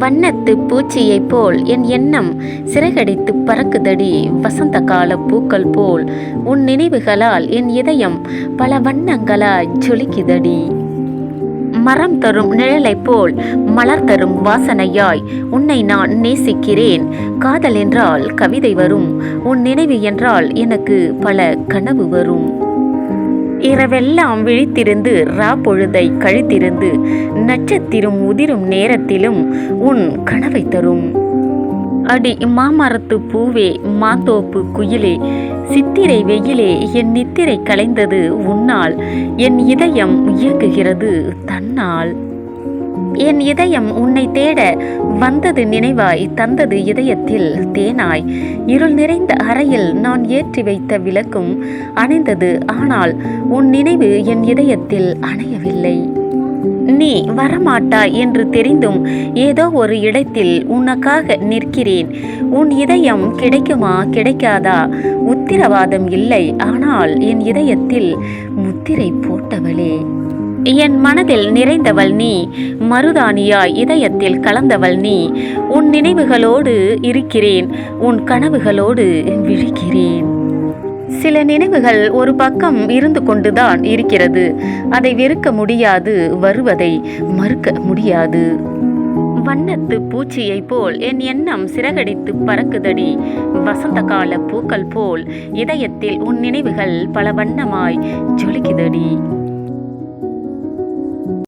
வண்ணத்து பூச்சியைப் போல் என் எண்ணம் சிறகடித்து பறக்குதடி வசந்த கால பூக்கள் போல் உன் நினைவுகளால் என் இதயம் பல வண்ணங்களாய் ஜொலிக்குதடி. மரம் தரும் நிழலைப் போல் மலர் தரும் வாசனையாய் உன்னை நான் நேசிக்கிறேன். காதல் என்றால் கவிதை வரும். உன் நினைவு என்றால் எனக்கு பல கனவு வரும். இரவெல்லாம் விழித்திருந்து ரா பொழுதை கழித்திருந்து நட்சத்திரம் உதிரும் நேரத்திலும் உன் கனவை தரும். அடி மாமரத்து பூவே மாத்தோப்பு குயிலே சித்திரை வெயிலே என் நித்திரை கலைந்தது உன்னால் என் இதயம் இயங்குகிறது தன்னால். என் இதயம் உன்னை தேட வந்தது நினைவாய் தந்தது இதயத்தில் தேனாய். இருள் நிறைந்த அறையில் நான் ஏற்றி வைத்த விளக்கும் அணைந்தது ஆனால் உன் நினைவு என் இதயத்தில் அணையவில்லை. நீ வரமாட்டாய் என்று தெரிந்தும் ஏதோ ஒரு இடத்தில் உனக்காக நிற்கிறேன். உன் இதயம் கிடைக்குமா கிடைக்காதா? உத்திரவாதம் இல்லை ஆனால் என் இதயத்தில் முத்திரை போட்டவளே. என் மனதில் நிறைந்தவள் நீ மருதாணியாய் இதயத்தில் கலந்தவள் நீ. உன் நினைவுகளோடு இருக்கிறேன் உன் கனவுகளோடு விழிக்கிறேன். சில நினைவுகள் ஒரு பக்கம் இருந்து கொண்டுதான் இருக்கிறது. அதை வெறுக்க முடியாது வருவதை மறுக்க முடியாது. வண்ணத்து பூச்சியைப் போல் என் எண்ணம் சிறகடித்து பறக்குதடி. வசந்த கால பூக்கள் போல் இதயத்தில் உன் நினைவுகள் பல வண்ணமாய் ஜொலிக்குதடி.